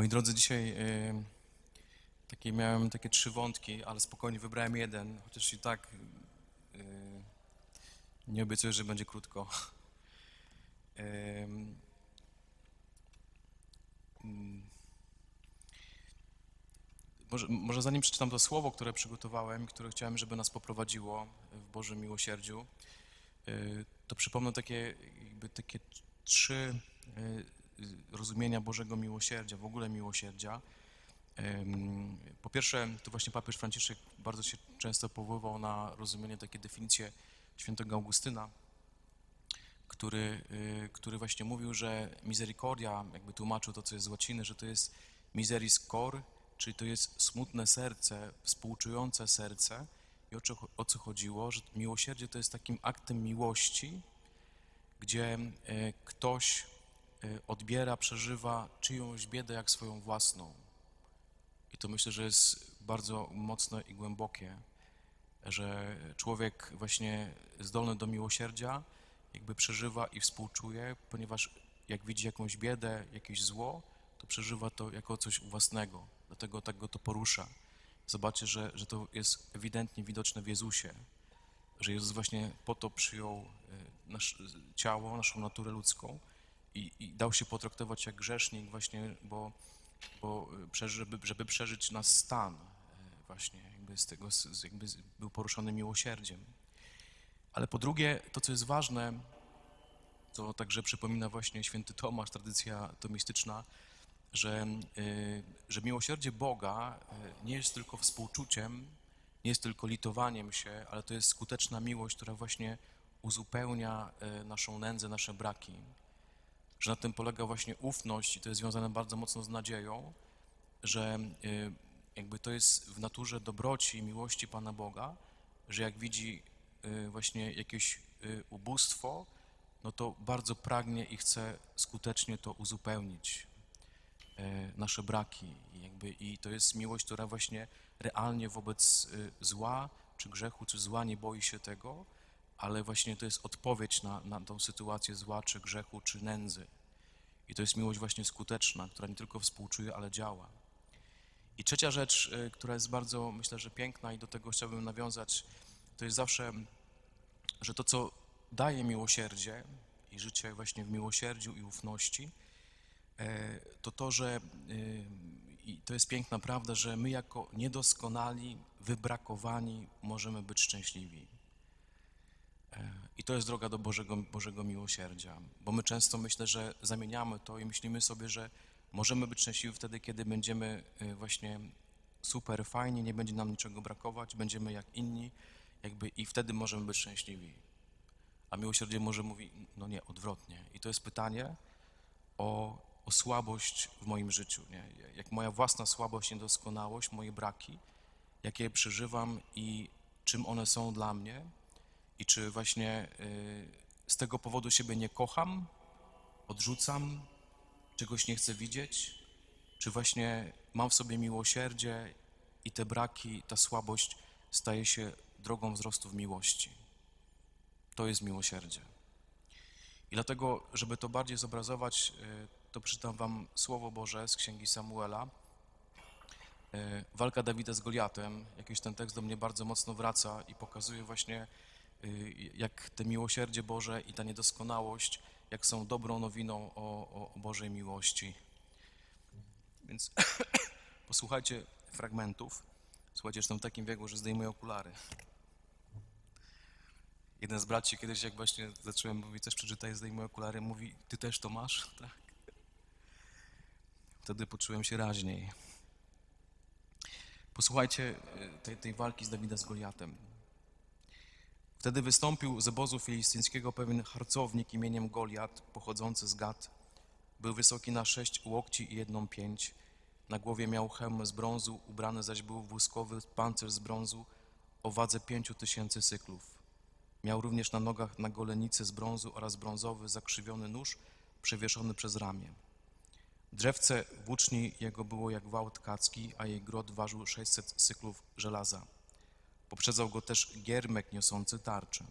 Moi drodzy, dzisiaj y, takie miałem takie trzy wątki, ale spokojnie wybrałem jeden, chociaż i tak y, nie obiecuję, że będzie krótko. Mm. Może, może zanim przeczytam to słowo, które przygotowałem, które chciałem, żeby nas poprowadziło w Bożym miłosierdziu, y, to przypomnę takie, jakby takie trzy y, rozumienia Bożego miłosierdzia, w ogóle miłosierdzia. Po pierwsze, tu właśnie papież Franciszek bardzo się często powoływał na rozumienie, takie definicje świętego Augustyna, który, y, który właśnie mówił, że misericordia, jakby tłumaczył to, co jest z łaciny, że to jest miseris cor, czyli to jest smutne serce, współczujące serce. I o co, o co chodziło? Że miłosierdzie to jest takim aktem miłości, gdzie e, ktoś odbiera, przeżywa czyjąś biedę jak swoją własną. I to myślę, że jest bardzo mocne i głębokie, że człowiek właśnie zdolny do miłosierdzia jakby przeżywa i współczuje, ponieważ jak widzi jakąś biedę, jakieś zło, to przeżywa to jako coś własnego, dlatego tak go to porusza. Zobaczcie, że, że to jest ewidentnie widoczne w Jezusie, że Jezus właśnie po to przyjął e, nasze ciało, naszą naturę ludzką i, i dał się potraktować jak grzesznik właśnie, bo, bo przeży- żeby, żeby przeżyć nasz stan e, właśnie, jakby z tego, jakby był poruszony miłosierdziem. Ale po drugie, to co jest ważne, to także przypomina właśnie święty Tomasz, tradycja tomistyczna, że, y, że miłosierdzie Boga y, nie jest tylko współczuciem, nie jest tylko litowaniem się, ale to jest skuteczna miłość, która właśnie uzupełnia y, naszą nędzę, nasze braki. Że na tym polega właśnie ufność i to jest związane bardzo mocno z nadzieją, że y, jakby to jest w naturze dobroci i miłości Pana Boga, że jak widzi y, właśnie jakieś y, ubóstwo, no to bardzo pragnie i chce skutecznie to uzupełnić e, nasze braki. I, jakby, I to jest miłość, która właśnie realnie wobec zła czy grzechu, czy zła nie boi się tego, ale właśnie to jest odpowiedź na, na tą sytuację zła, czy grzechu, czy nędzy. I to jest miłość właśnie skuteczna, która nie tylko współczuje, ale działa. I trzecia rzecz, y, która jest bardzo, myślę, że piękna i do tego chciałbym nawiązać, to jest zawsze, że to, co daje miłosierdzie i życie właśnie w miłosierdziu i ufności, e, to to, że y, i to jest piękna prawda, że my jako niedoskonali, wybrakowani możemy być szczęśliwi. E, I to jest droga do Bożego, Bożego miłosierdzia, bo my często myślę, że zamieniamy to i myślimy sobie, że możemy być szczęśliwi wtedy, kiedy będziemy y, właśnie super fajnie, nie będzie nam niczego brakować, będziemy jak inni, jakby i wtedy możemy być szczęśliwi. A miłosierdzie może mówi, no nie, odwrotnie. I to jest pytanie o, o słabość w moim życiu. Nie? Jak moja własna słabość, niedoskonałość, moje braki, jakie przeżywam i czym one są dla mnie, i czy właśnie y, z tego powodu siebie nie kocham, odrzucam, czegoś nie chcę widzieć, czy właśnie mam w sobie miłosierdzie i te braki, ta słabość staje się drogą wzrostu w miłości. To jest miłosierdzie. I dlatego, żeby to bardziej zobrazować, y, to przeczytam wam Słowo Boże z Księgi Samuela. Y, Walka Dawida z Goliatem. Jakiś ten tekst do mnie bardzo mocno wraca i pokazuje właśnie, jak te miłosierdzie Boże i ta niedoskonałość, jak są dobrą nowiną o, o, o Bożej miłości. Więc posłuchajcie fragmentów. Słuchajcie, jestem w takim wieku, że zdejmuję okulary. Jeden z braci kiedyś, jak właśnie zacząłem mówić, coś przeczytaj, zdejmuję okulary, mówi, ty też to masz? Tak. Wtedy poczułem się raźniej. Posłuchajcie y, tej, tej walki z Dawida z Goliatem. Wtedy wystąpił z obozu filistyńskiego pewien harcownik imieniem Goliat, pochodzący z Gad. Był wysoki na sześć łokci i jedną pięć. Na głowie miał hełm z brązu, ubrany zaś był w błyskowy pancerz z brązu o wadze pięciu tysięcy cyklów. Miał również na nogach na golenicy z brązu oraz brązowy, zakrzywiony nóż przewieszony przez ramię. Drzewce włóczni jego było jak wał tkacki, a jej grot ważył 600 cyklów żelaza. Poprzedzał go też giermek niosący tarczę.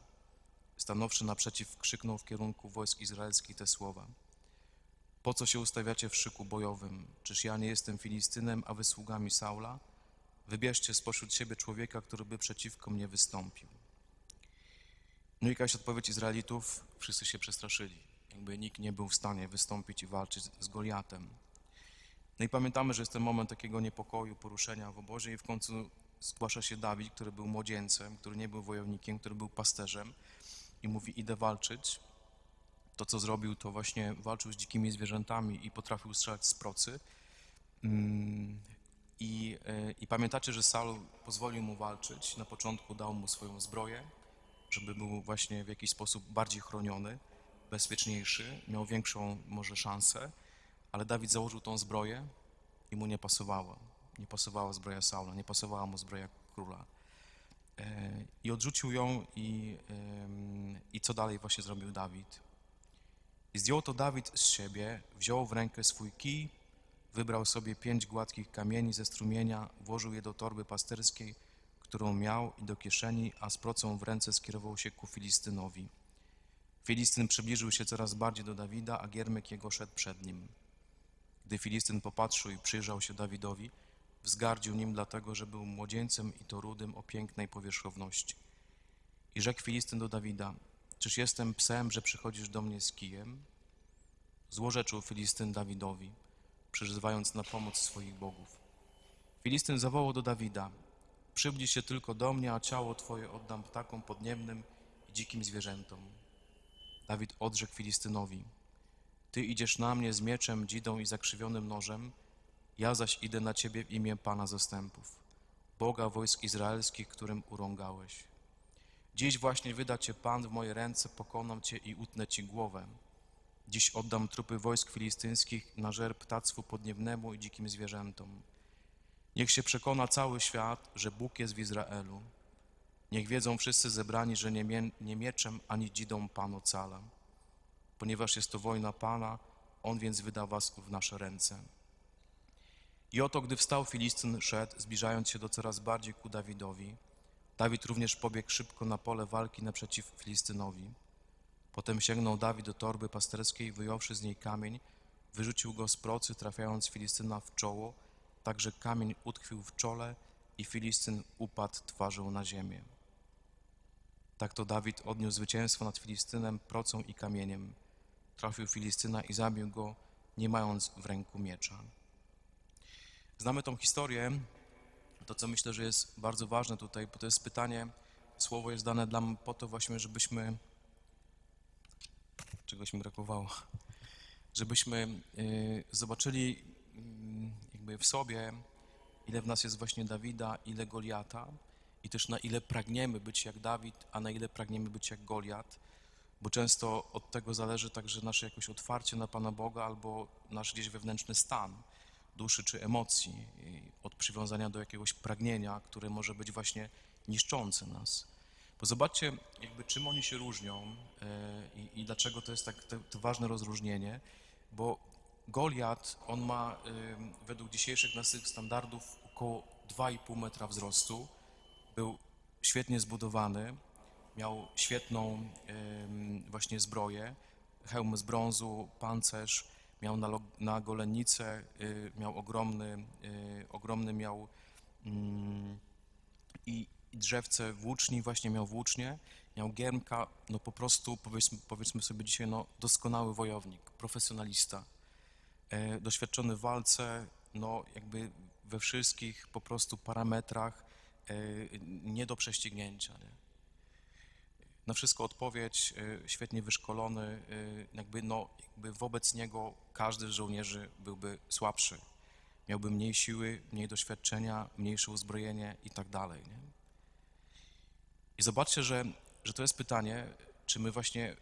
Stanowszy naprzeciw, krzyknął w kierunku wojsk izraelskich te słowa. Po co się ustawiacie w szyku bojowym? Czyż ja nie jestem Filistynem, a wy sługami Saula? Wybierzcie spośród siebie człowieka, który by przeciwko mnie wystąpił. No i jakaś odpowiedź Izraelitów, wszyscy się przestraszyli. Jakby nikt nie był w stanie wystąpić i walczyć z Goliatem. No i pamiętamy, że jest ten moment takiego niepokoju, poruszenia w obozie i w końcu zgłasza się Dawid, który był młodzieńcem, który nie był wojownikiem, który był pasterzem i mówi idę walczyć. To, co zrobił, to właśnie walczył z dzikimi zwierzętami i potrafił strzelać z procy. Mm, I, e, I pamiętacie, że Saul pozwolił mu walczyć. Na początku dał mu swoją zbroję, żeby był właśnie w jakiś sposób bardziej chroniony, bezpieczniejszy, miał większą może szansę, ale Dawid założył tą zbroję i mu nie pasowała. Nie pasowała zbroja Saula, nie pasowała mu zbroja króla. E, I odrzucił ją i, i co dalej właśnie zrobił Dawid? I zdjął to Dawid z siebie, wziął w rękę swój kij, wybrał sobie pięć gładkich kamieni ze strumienia, włożył je do torby pasterskiej, którą miał i do kieszeni, a z procą w ręce skierował się ku Filistynowi. Filistyn przybliżył się coraz bardziej do Dawida, a giermek jego szedł przed nim. Gdy Filistyn popatrzył i przyjrzał się Dawidowi, wzgardził nim dlatego, że był młodzieńcem i to rudym o pięknej powierzchowności. I rzekł Filistyn do Dawida, czyż jestem psem, że przychodzisz do mnie z kijem? Złorzeczył Filistyn Dawidowi, przyzywając na pomoc swoich bogów. Filistyn zawołał do Dawida, przybliż się tylko do mnie, a ciało twoje oddam ptakom podniebnym i dzikim zwierzętom. Dawid odrzekł Filistynowi, ty idziesz na mnie z mieczem, dzidą i zakrzywionym nożem, ja zaś idę na ciebie w imię Pana zastępów, Boga wojsk izraelskich, którym urągałeś. Dziś właśnie wyda cię Pan w moje ręce, pokonam cię i utnę ci głowę. Dziś oddam trupy wojsk filistyńskich na żer ptactwu podniewnemu i dzikim zwierzętom. Niech się przekona cały świat, że Bóg jest w Izraelu. Niech wiedzą wszyscy zebrani, że nie, mie- nie mieczem ani dzidą Pan ocala. Ponieważ jest to wojna Pana, On więc wyda was w nasze ręce. I oto, gdy wstał Filistyn, szedł, zbliżając się do coraz bardziej ku Dawidowi. Dawid również pobiegł szybko na pole walki naprzeciw Filistynowi. Potem sięgnął Dawid do torby pasterskiej, wyjąwszy z niej kamień, wyrzucił go z procy, trafiając Filistyna w czoło, tak że kamień utkwił w czole i Filistyn upadł twarzą na ziemię. Tak to Dawid odniósł zwycięstwo nad Filistynem procą i kamieniem. Trafił Filistyna i zabił go, nie mając w ręku miecza. Znamy tą historię. To, co myślę, że jest bardzo ważne tutaj, bo to jest pytanie, słowo jest dane dla po to właśnie, żebyśmy, czegoś mi brakowało, żebyśmy y, zobaczyli mm, jakby w sobie, ile w nas jest właśnie Dawida, ile Goliata i też na ile pragniemy być jak Dawid, a na ile pragniemy być jak Goliat, bo często od tego zależy także nasze jakoś otwarcie na Pana Boga albo nasz gdzieś wewnętrzny stan duszy czy emocji, od przywiązania do jakiegoś pragnienia, które może być właśnie niszczące nas. Bo zobaczcie, jakby czym oni się różnią e, i, i dlaczego to jest tak to, to ważne rozróżnienie, bo Goliat, on ma według dzisiejszych naszych standardów około 2,5 metra wzrostu, był świetnie zbudowany, miał świetną właśnie zbroję, hełm z brązu, pancerz, miał na, na golennicę, y, miał ogromny, y, ogromny miał mm, i drzewce włóczni, właśnie miał włócznie, miał giermka, no po prostu powiedzmy, powiedzmy sobie dzisiaj, no doskonały wojownik, profesjonalista, e, doświadczony w walce, no jakby we wszystkich po prostu parametrach e, nie do prześcignięcia, nie? Na wszystko odpowiedź, y, świetnie wyszkolony, y, jakby, no, jakby wobec niego każdy z żołnierzy byłby słabszy. Miałby mniej siły, mniej doświadczenia, mniejsze uzbrojenie i tak dalej. Nie? I zobaczcie, że, że to jest pytanie, czy my właśnie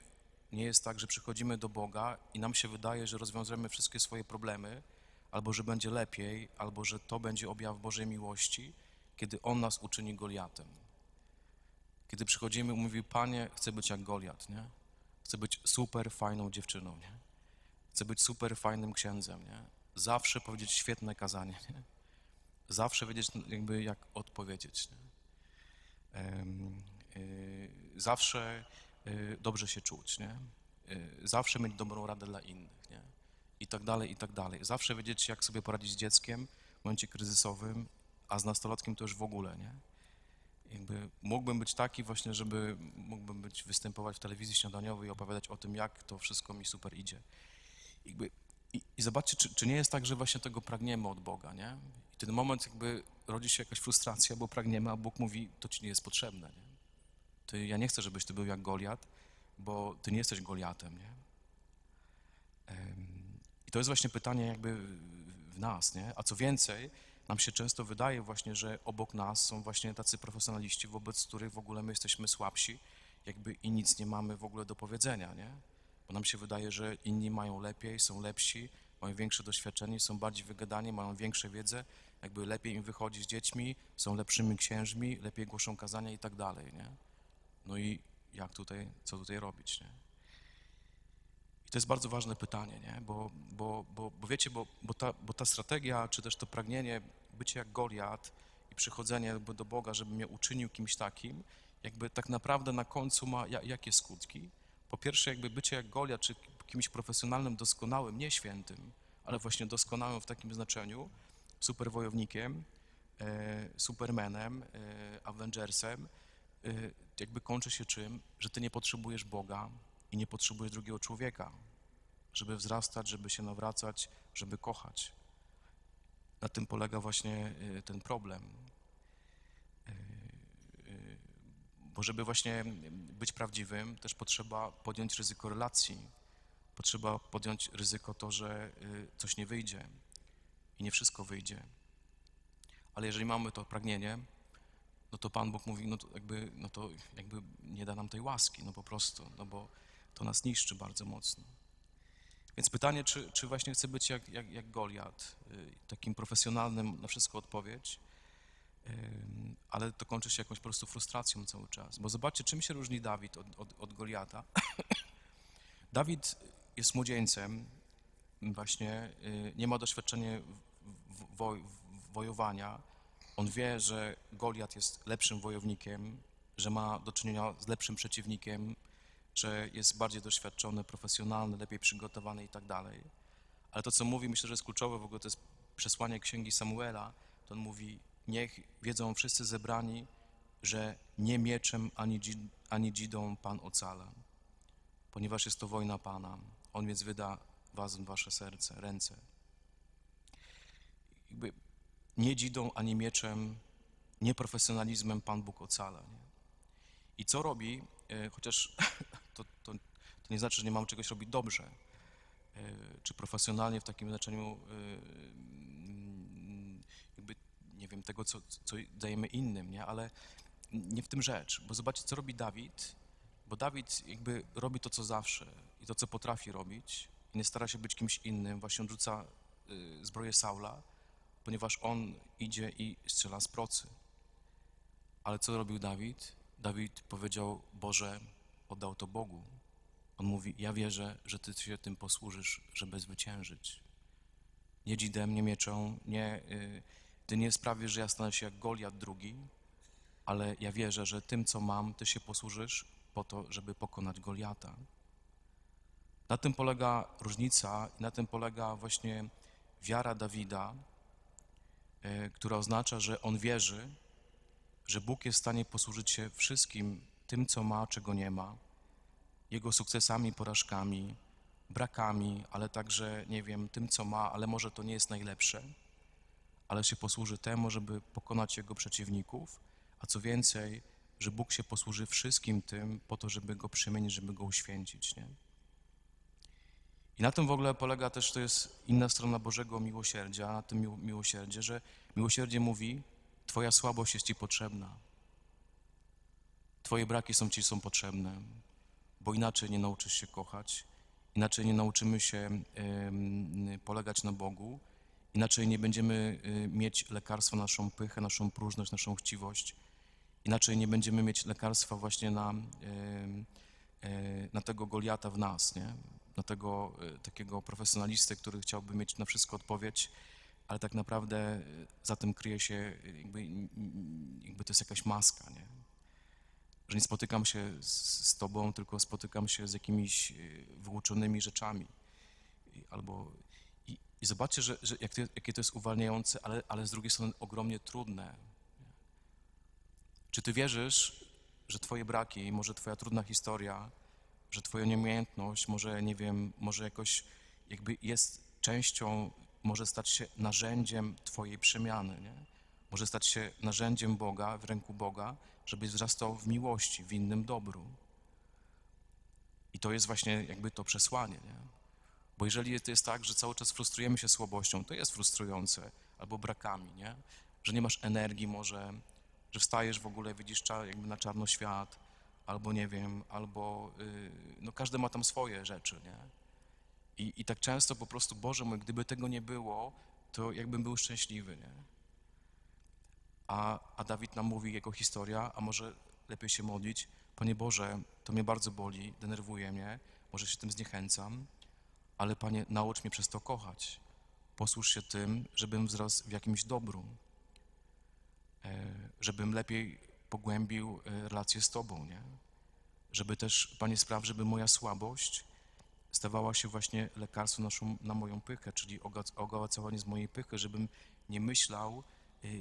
nie jest tak, że przychodzimy do Boga i nam się wydaje, że rozwiążemy wszystkie swoje problemy, albo że będzie lepiej, albo że to będzie objaw Bożej miłości, kiedy On nas uczyni Goliatem. Kiedy przychodzimy mówi, Panie, chcę być jak Goliat, nie? Chcę być super fajną dziewczyną, nie? Chcę być super fajnym księdzem, nie? Zawsze powiedzieć świetne kazanie, nie? Zawsze wiedzieć jakby jak odpowiedzieć, nie? Y, zawsze y, dobrze się czuć, nie? Y, zawsze mieć dobrą radę dla innych, nie? I tak dalej, i tak dalej. Zawsze wiedzieć, jak sobie poradzić z dzieckiem w momencie kryzysowym, a z nastolatkiem to już w ogóle, nie? Jakby mógłbym być taki właśnie, żeby mógłbym być, występować w telewizji śniadaniowej i opowiadać o tym, jak to wszystko mi super idzie. Jakby, i, I zobaczcie, czy, czy nie jest tak, że właśnie tego pragniemy od Boga, nie? I ten moment jakby rodzi się jakaś frustracja, bo pragniemy, a Bóg mówi, to ci nie jest potrzebne, nie? Ja nie chcę, żebyś ty był jak Goliat, bo ty nie jesteś Goliatem, nie? I to jest właśnie pytanie jakby w nas, nie? A co więcej, nam się często wydaje właśnie, że obok nas są właśnie tacy profesjonaliści, wobec których w ogóle my jesteśmy słabsi, jakby i nic nie mamy w ogóle do powiedzenia, nie? Bo nam się wydaje, że inni mają lepiej, są lepsi, mają większe doświadczenie, są bardziej wygadani, mają większą wiedzę, jakby lepiej im wychodzi z dziećmi, są lepszymi księżmi, lepiej głoszą kazania i tak dalej, nie? No i jak tutaj, co tutaj robić, nie? I to jest bardzo ważne pytanie, nie? Bo, bo, bo, bo wiecie, bo, bo, ta, bo ta strategia, czy też to pragnienie bycia jak Goliat i przychodzenie jakby do Boga, żeby mnie uczynił kimś takim, jakby tak naprawdę na końcu ma ja, jakie skutki? Po pierwsze, jakby bycie jak Goliat, czy kimś profesjonalnym, doskonałym, nie świętym, ale właśnie doskonałym w takim znaczeniu, superwojownikiem, e, supermanem, e, Avengersem, e, jakby kończy się czym? Że ty nie potrzebujesz Boga i nie potrzebujesz drugiego człowieka, żeby wzrastać, żeby się nawracać, żeby kochać. Na tym polega właśnie e, ten problem. E, e, Bo żeby właśnie być prawdziwym, też potrzeba podjąć ryzyko relacji. Potrzeba podjąć ryzyko to, że y, coś nie wyjdzie i nie wszystko wyjdzie. Ale jeżeli mamy to pragnienie, no to Pan Bóg mówi, no to jakby, no to jakby nie da nam tej łaski, no po prostu, no bo to nas niszczy bardzo mocno. Więc pytanie, czy, czy właśnie chcę być jak, jak, jak Goliat, y, takim profesjonalnym na wszystko odpowiedź, ale to kończy się jakąś po prostu frustracją cały czas. Bo zobaczcie, czym się różni Dawid od, od, od Goliata. Dawid jest młodzieńcem, właśnie y, nie ma doświadczenia woj, wojowania. On wie, że Goliat jest lepszym wojownikiem, że ma do czynienia z lepszym przeciwnikiem, że jest bardziej doświadczony, profesjonalny, lepiej przygotowany i tak dalej. Ale to, co mówi, myślę, że jest kluczowe, w ogóle to jest przesłanie księgi Samuela, to on mówi, niech wiedzą wszyscy zebrani, że nie mieczem ani, ani dzidą Pan ocala, ponieważ jest to wojna Pana. On więc wyda was w wasze serce, ręce. Jakby nie dzidą ani mieczem, nie profesjonalizmem Pan Bóg ocala. Nie? I co robi, e, chociaż to, to, to nie znaczy, że nie mamy czegoś robić dobrze, e, czy profesjonalnie w takim znaczeniu e, mm, jakby, nie wiem, tego, co, co dajemy innym, nie? Ale nie w tym rzecz, bo zobaczcie, co robi Dawid, bo Dawid jakby robi to, co zawsze i to, co potrafi robić i nie stara się być kimś innym, właśnie odrzuca y, zbroję Saula, ponieważ on idzie i strzela z procy. Ale co robił Dawid? Dawid powiedział, Boże, oddał to Bogu. On mówi, ja wierzę, że Ty się tym posłużysz, żeby zwyciężyć. Nie dzidem, nie mieczą, nie, y, Ty nie sprawisz, że ja stanę się jak Goliat drugi, ale ja wierzę, że tym, co mam, Ty się posłużysz po to, żeby pokonać Goliata. Na tym polega różnica i na tym polega właśnie wiara Dawida, e, która oznacza, że on wierzy, że Bóg jest w stanie posłużyć się wszystkim tym, co ma, czego nie ma, jego sukcesami, porażkami, brakami, ale także, nie wiem, tym, co ma, ale może to nie jest najlepsze, ale się posłuży temu, żeby pokonać jego przeciwników, a co więcej, że Bóg się posłuży wszystkim tym po to, żeby go przemienić, żeby go uświęcić, nie? I na tym w ogóle polega też, to jest inna strona Bożego miłosierdzia, na tym mił- miłosierdzie, że miłosierdzie mówi, Twoja słabość jest Ci potrzebna. Twoje braki są Ci są potrzebne, bo inaczej nie nauczysz się kochać, inaczej nie nauczymy się em, polegać na Bogu, inaczej nie będziemy y, mieć lekarstwa na naszą pychę, naszą próżność, naszą chciwość, inaczej nie będziemy mieć lekarstwa właśnie na, e, na tego Goliata w nas, nie? na tego e, takiego profesjonalistę, który chciałby mieć na wszystko odpowiedź, ale tak naprawdę e, za tym kryje się jakby, jakby to jest jakaś maska, nie? Że nie spotykam się z, z Tobą, tylko spotykam się z jakimiś e, wyuczonymi rzeczami. I- Albo I zobaczcie, że, że jak to, jakie to jest uwalniające, ale, ale z drugiej strony ogromnie trudne. Czy ty wierzysz, że twoje braki, może twoja trudna historia, że twoja nieumiejętność, może, nie wiem, może jakoś jakby jest częścią, może stać się narzędziem twojej przemiany, nie? Może stać się narzędziem Boga, w ręku Boga, żebyś wzrastał w miłości, w innym dobru. I to jest właśnie jakby to przesłanie, nie? Bo jeżeli to jest tak, że cały czas frustrujemy się słabością, to jest frustrujące, albo brakami, nie? Że nie masz energii może, że wstajesz w ogóle, widzisz jakby na czarno świat, albo nie wiem, albo yy, no każdy ma tam swoje rzeczy, nie? I, I tak często po prostu, Boże mój, gdyby tego nie było, to jakbym był szczęśliwy, nie? A, a Dawid nam mówi jego historia, a może lepiej się modlić, Panie Boże, to mnie bardzo boli, denerwuje mnie, może się tym zniechęcam, ale Panie, naucz mnie przez to kochać. Posłuż się tym, żebym wzrósł w jakimś dobru, e, żebym lepiej pogłębił e, relacje z Tobą, nie? Żeby też, Panie, spraw, żeby moja słabość stawała się właśnie lekarstwem naszą, na moją pychę, czyli oga- ogołacowanie z mojej pychy, żebym nie myślał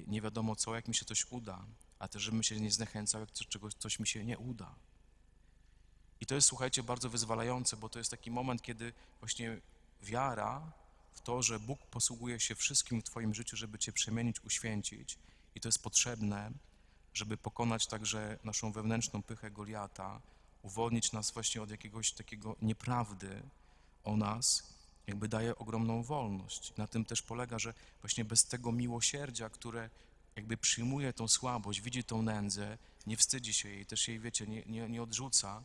nie wiadomo co, jak mi się coś uda, a też żebym się nie zniechęcał, jak czegoś, coś mi się nie uda. I to jest, słuchajcie, bardzo wyzwalające, bo to jest taki moment, kiedy właśnie wiara w to, że Bóg posługuje się wszystkim w Twoim życiu, żeby Cię przemienić, uświęcić i to jest potrzebne, żeby pokonać także naszą wewnętrzną pychę Goliata, uwolnić nas właśnie od jakiegoś takiego nieprawdy o nas, jakby daje ogromną wolność. Na tym też polega, że właśnie bez tego miłosierdzia, które jakby przyjmuje tą słabość, widzi tą nędzę, nie wstydzi się jej, też jej, wiecie, nie, nie, nie odrzuca,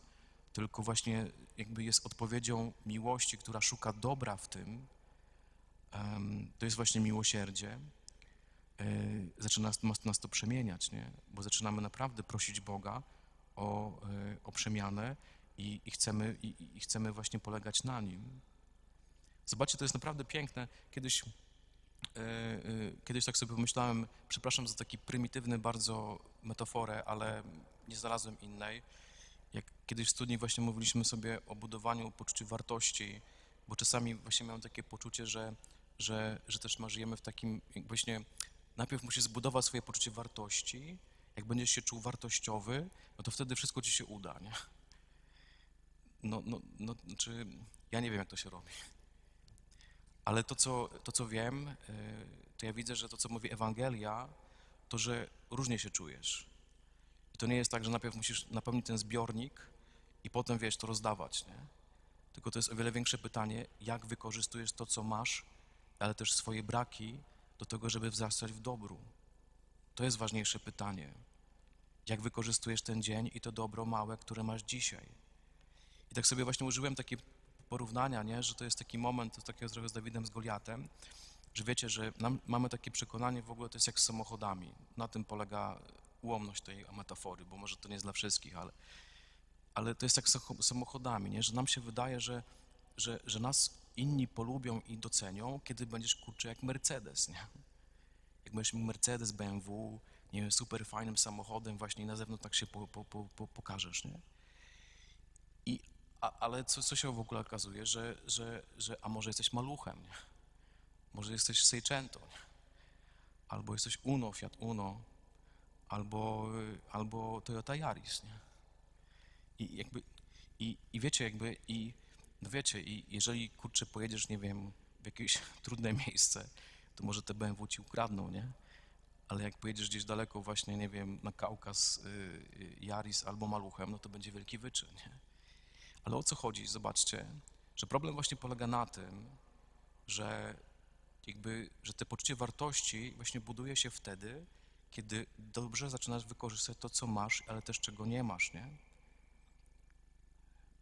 tylko właśnie jakby jest odpowiedzią miłości, która szuka dobra w tym, to jest właśnie miłosierdzie, e, zaczyna nas to przemieniać, nie? bo zaczynamy naprawdę prosić Boga o, e, o przemianę i, i, chcemy, i, i chcemy właśnie polegać na Nim. Zobaczcie, to jest naprawdę piękne. Kiedyś, e, e, kiedyś tak sobie pomyślałem, przepraszam za taki prymitywny bardzo metaforę, ale nie znalazłem innej. Jak kiedyś w studni właśnie mówiliśmy sobie o budowaniu poczucia wartości, bo czasami właśnie miałem takie poczucie, że, że, że też ma, w takim, jak właśnie najpierw musisz zbudować swoje poczucie wartości, jak będziesz się czuł wartościowy, no to wtedy wszystko ci się uda, nie? No, no, no, znaczy, ja nie wiem, jak to się robi. Ale to, co, to, co wiem, y, to ja widzę, że to, co mówi Ewangelia, to, że różnie się czujesz. I to nie jest tak, że najpierw musisz napełnić ten zbiornik i potem, wiesz, to rozdawać, nie? Tylko to jest o wiele większe pytanie, jak wykorzystujesz to, co masz, ale też swoje braki do tego, żeby wzrastać w dobru. To jest ważniejsze pytanie. Jak wykorzystujesz ten dzień i to dobro małe, które masz dzisiaj? I tak sobie właśnie użyłem takiego porównania, nie? że to jest taki moment, takiego trochę z Dawidem, z Goliatem, że wiecie, że nam, mamy takie przekonanie w ogóle, to jest jak z samochodami. Na tym polega ułomność tej metafory, bo może to nie jest dla wszystkich, ale, ale to jest jak z samochodami, nie? że nam się wydaje, że, że, że nas inni polubią i docenią, kiedy będziesz kurczę jak Mercedes, nie? Jak będziesz Mercedes, BMW, nie wiem, super fajnym samochodem, właśnie na zewnątrz tak się po, po, po, pokażesz, nie? I, a, ale co, co się w ogóle okazuje, że, że, że a może jesteś maluchem, nie? Może jesteś nie? Albo jesteś Uno, Fiat Uno, albo, y, albo Toyota Yaris, nie? I jakby, i, i wiecie, jakby, i no wiecie, i jeżeli kurczę pojedziesz, nie wiem, w jakieś trudne miejsce, to może te BMW ci ukradną, nie? Ale jak pojedziesz gdzieś daleko, właśnie, nie wiem, na Kaukaz, y, y, albo Maluchem, no to będzie wielki wyczyn, nie? Ale o co chodzi? Zobaczcie, że problem właśnie polega na tym, że jakby, że te poczucie wartości właśnie buduje się wtedy, kiedy dobrze zaczynasz wykorzystać to, co masz, ale też czego nie masz, nie?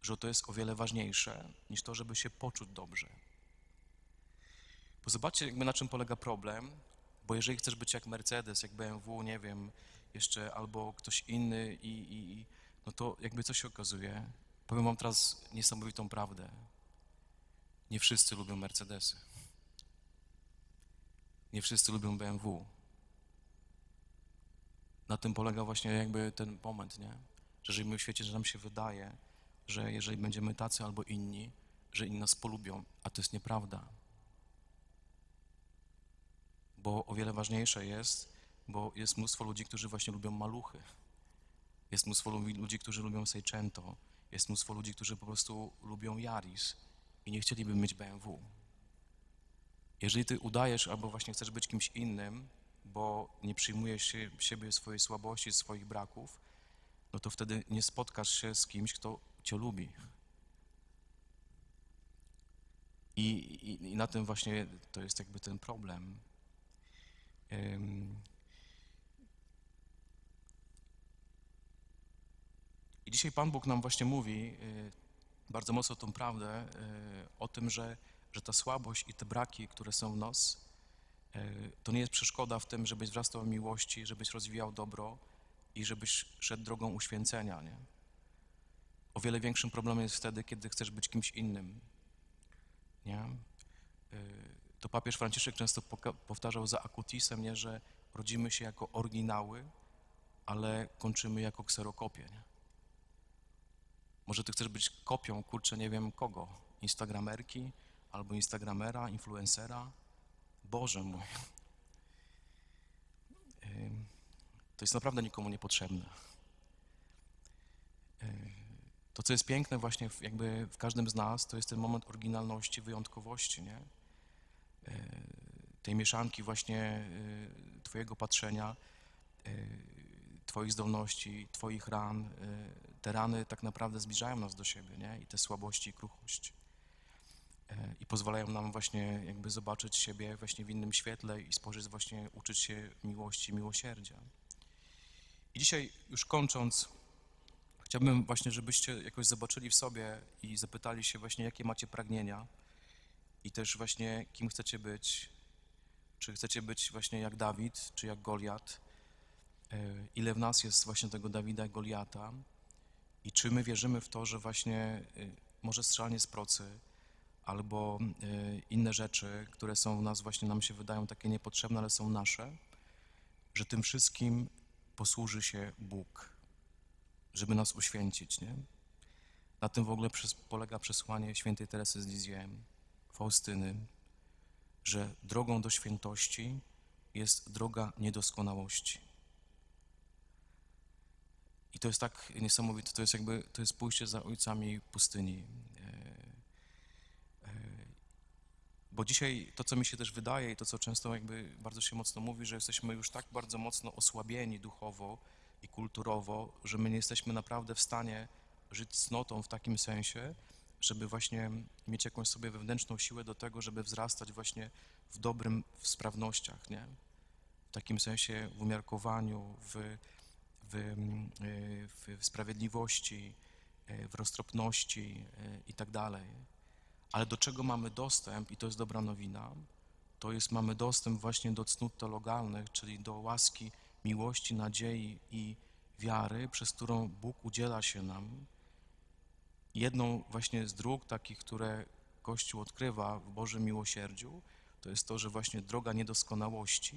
Że to jest o wiele ważniejsze niż to, żeby się poczuć dobrze. Bo zobaczcie, jakby na czym polega problem, bo jeżeli chcesz być jak Mercedes, jak BMW, nie wiem, jeszcze albo ktoś inny i, i, i no to jakby co się okazuje? Powiem wam teraz niesamowitą prawdę. Nie wszyscy lubią Mercedesy. Nie wszyscy lubią BMW. Na tym polega właśnie jakby ten moment, nie? Że żyjemy w świecie, że nam się wydaje, że jeżeli będziemy tacy albo inni, że inni nas polubią, a to jest nieprawda. bo o wiele ważniejsze jest, bo jest mnóstwo ludzi, którzy właśnie lubią maluchy. Jest mnóstwo lu- ludzi, którzy lubią Seicento. Jest mnóstwo ludzi, którzy po prostu lubią Yaris i nie chcieliby mieć BMW. Jeżeli ty udajesz albo właśnie chcesz być kimś innym, bo nie przyjmujesz się, siebie swojej słabości, swoich braków, no to wtedy nie spotkasz się z kimś, kto cię lubi. I, i, I na tym właśnie to jest jakby ten problem. I dzisiaj Pan Bóg nam właśnie mówi y, bardzo mocno tą prawdę y, o tym, że, że ta słabość i te braki, które są w nas, y, to nie jest przeszkoda w tym, żebyś wzrastał w miłości, żebyś rozwijał dobro i żebyś szedł drogą uświęcenia. Nie? O wiele większym problemem jest wtedy, kiedy chcesz być kimś innym. Nie? To papież Franciszek często powtarzał za Akutisem, nie, że rodzimy się jako oryginały, ale kończymy jako kserokopie. Nie? Może ty chcesz być kopią, kurczę, nie wiem kogo, instagramerki albo instagramera, influencera. Boże mój. To jest naprawdę nikomu niepotrzebne. To, co jest piękne właśnie jakby w każdym z nas, to jest ten moment oryginalności, wyjątkowości, nie? Yy, Tej mieszanki właśnie yy, twojego patrzenia, yy, twoich zdolności, twoich ran. Te rany tak naprawdę zbliżają nas do siebie, nie? I te słabości i kruchość. Yy, I pozwalają nam właśnie jakby zobaczyć siebie właśnie w innym świetle i spojrzeć właśnie, uczyć się miłości, miłosierdzia. I dzisiaj już kończąc, Chciałbym właśnie, żebyście jakoś zobaczyli w sobie i zapytali się właśnie, jakie macie pragnienia i też właśnie, kim chcecie być. Czy chcecie być właśnie jak Dawid, czy jak Goliat? E, Ile w nas jest właśnie tego Dawida i Goliata? I czy my wierzymy w to, że właśnie y, może strzelanie z procy albo y, inne rzeczy, które są w nas właśnie nam się wydają takie niepotrzebne, ale są nasze, że tym wszystkim posłuży się Bóg żeby nas uświęcić, nie? Na tym w ogóle polega przesłanie świętej Teresy z Lizję, Faustyny, że drogą do świętości jest droga niedoskonałości. I to jest tak niesamowite, to jest jakby, to jest pójście za ojcami pustyni. E, e, Bo dzisiaj to, co mi się też wydaje i to, co często jakby bardzo się mocno mówi, że jesteśmy już tak bardzo mocno osłabieni duchowo, i kulturowo, że my nie jesteśmy naprawdę w stanie żyć cnotą w takim sensie, żeby właśnie mieć jakąś sobie wewnętrzną siłę do tego, żeby wzrastać właśnie w dobrym, w sprawnościach, nie? W takim sensie w umiarkowaniu, w, w, mm, w, w sprawiedliwości, y, w roztropności y, i tak dalej. Ale do czego mamy dostęp, i to jest dobra nowina, to jest mamy dostęp właśnie do cnót teologalnych, czyli do łaski miłości, nadziei i wiary, przez którą Bóg udziela się nam. Jedną właśnie z dróg takich, które Kościół odkrywa w Bożym miłosierdziu, to jest to, że właśnie droga niedoskonałości,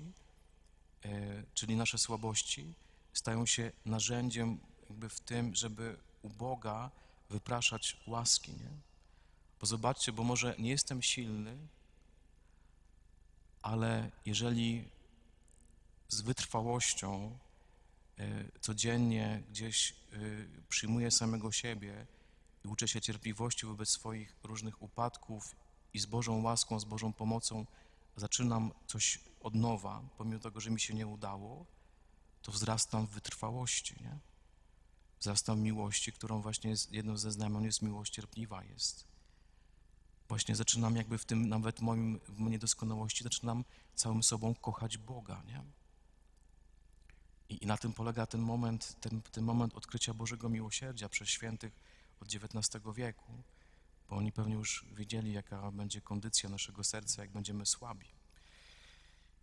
e, czyli nasze słabości, stają się narzędziem jakby w tym, żeby u Boga wypraszać łaski, nie? Bo zobaczcie, bo może nie jestem silny, ale jeżeli z wytrwałością e, codziennie gdzieś e, przyjmuję samego siebie i uczę się cierpliwości wobec swoich różnych upadków i z Bożą łaską, z Bożą pomocą zaczynam coś od nowa, pomimo tego, że mi się nie udało, to wzrastam w wytrwałości, nie? Wzrastam w miłości, którą właśnie jest, jedną ze znamion jest miłość cierpliwa jest. Właśnie zaczynam jakby w tym, nawet moim, w mojej niedoskonałości, zaczynam całym sobą kochać Boga, nie? I, I na tym polega ten moment, ten, ten moment odkrycia Bożego miłosierdzia przez świętych od XIX wieku, bo oni pewnie już wiedzieli, jaka będzie kondycja naszego serca, jak będziemy słabi.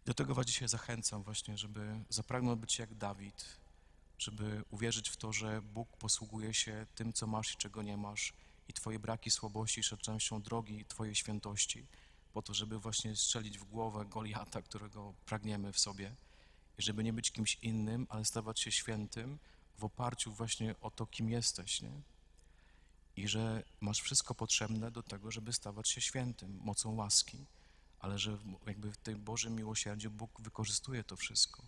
Do tego was dzisiaj zachęcam właśnie, żeby zapragnąć być jak Dawid, żeby uwierzyć w to, że Bóg posługuje się tym, co masz i czego nie masz i twoje braki, słabości są częścią drogi twojej świętości, po to, żeby właśnie strzelić w głowę Goliata, którego pragniemy w sobie i żeby nie być kimś innym, ale stawać się świętym w oparciu właśnie o to, kim jesteś, nie? I że masz wszystko potrzebne do tego, żeby stawać się świętym mocą łaski, ale że jakby w tym Bożym miłosierdziu Bóg wykorzystuje to wszystko.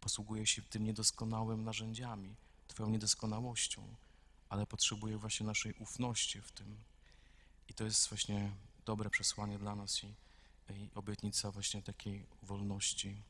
Posługuje się tym niedoskonałym narzędziami, Twoją niedoskonałością, ale potrzebuje właśnie naszej ufności w tym. I to jest właśnie dobre przesłanie dla nas i, i obietnica właśnie takiej wolności